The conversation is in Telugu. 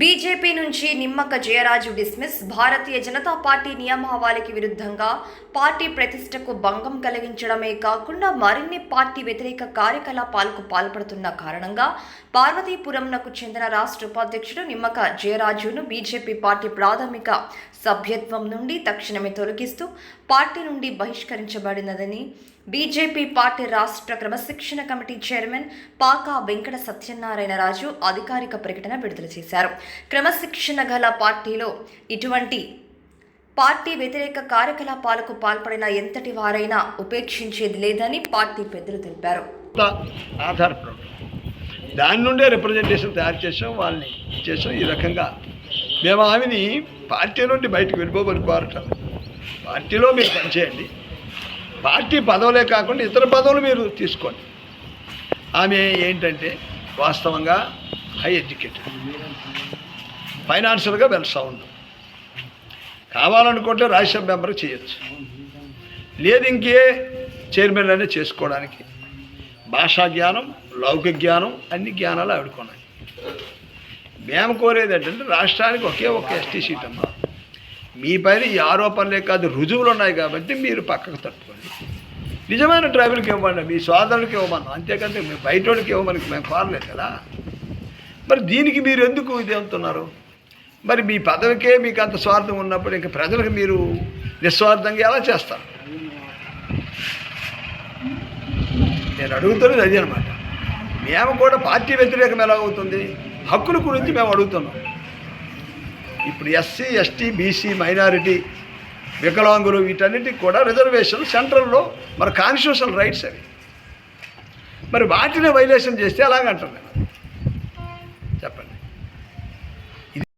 బీజేపీ నుంచి నిమ్మక జయరాజు డిస్మిస్ భారతీయ జనతా పార్టీ నియమావళికి విరుద్ధంగా పార్టీ ప్రతిష్టకు భంగం కలిగించడమే కాకుండా మరిన్ని పార్టీ వ్యతిరేక కార్యకలాపాలకు పాల్పడుతున్న కారణంగా పార్వతీపురంనకు చెందిన రాష్ట్ర ఉపాధ్యక్షుడు నిమ్మక జయరాజును బీజేపీ పార్టీ ప్రాథమిక సభ్యత్వం నుండి తక్షణమే తొలగిస్తూ పార్టీ నుండి బహిష్కరించబడినదని బీజేపీ పార్టీ రాష్ట్ర క్రమశిక్షణ కమిటీ చైర్మన్ పాకా వెంకట సత్యనారాయణ రాజు అధికారిక ప్రకటన విడుదల చేశారు. క్రమశిక్షణ గల పార్టీలో ఇటువంటి పార్టీ వ్యతిరేక కార్యకలాపాలకు పాల్పడిన ఎంతటి వారైనా ఉపేక్షించేది లేదని పార్టీ పెద్దలు తెలిపారు. దాని నుండే రిప్రజెంటేషన్ తయారు చేసాం వాళ్ళని చేసాం ఈ రకంగా మేము ఆమెని పార్టీ నుండి బయటకు వెళ్ళిపోబడి కోరటం పార్టీలో మీరు పనిచేయండి. పార్టీ పదవులే కాకుండా ఇతర పదవులు మీరు తీసుకోండి. ఆమె ఏంటంటే వాస్తవంగా హై ఎడ్యుకేటెడ్. ఫైనాన్షియల్గా వెల్ సౌండ్. కావాలనుకుంటే రాజ్యసభ మెంబర్ చేయొచ్చు. లేదు ఇంకే చైర్మన్ అనేది చేసుకోవడానికి. భాషా జ్ఞానం లౌకిక జ్ఞానం అన్ని జ్ఞానాలు ఆవిడుకున్నాయి. మేము కోరేది ఏంటంటే రాష్ట్రానికి ఒకే ఒక ఎస్టీ సీట్ అమ్మా. మీ పైన ఈ ఆరోపణలే కాదు రుజువులు ఉన్నాయి కాబట్టి మీరు పక్కకు తట్టుకోండి. నిజమైన ట్రైబుల్కి ఇవ్వండి మీ సోదరులకి ఇవ్వమన్నాం అంతేకాదు మీ బయటోడికి ఇవ్వమని మేము కోరలేదు కదా. మరి దీనికి మీరు ఎందుకు ఇది అవుతున్నారు? మరి మీ పదవికే మీకు అంత స్వార్థం ఉన్నప్పుడు ఇంకా ప్రజలకు మీరు నిస్వార్థంగా ఎలా చేస్తారు? నేను అడుగుతున్నది అది అనమాట మేము కూడా పార్టీ వ్యతిరేకం ఎలా అవుతుంది? హక్కుల గురించి మేము అడుగుతున్నాం. ఇప్పుడు ఎస్సీ ఎస్టీ బీసీ మైనారిటీ వికలాంగులు వీటన్నిటికి కూడా రిజర్వేషన్ సెంట్రల్లో మరి కాన్స్టిట్యూషనల్ రైట్స్ అవి. మరి వాటిని వైలేషన్ చేస్తే అలాగంటారు నేను Steppen.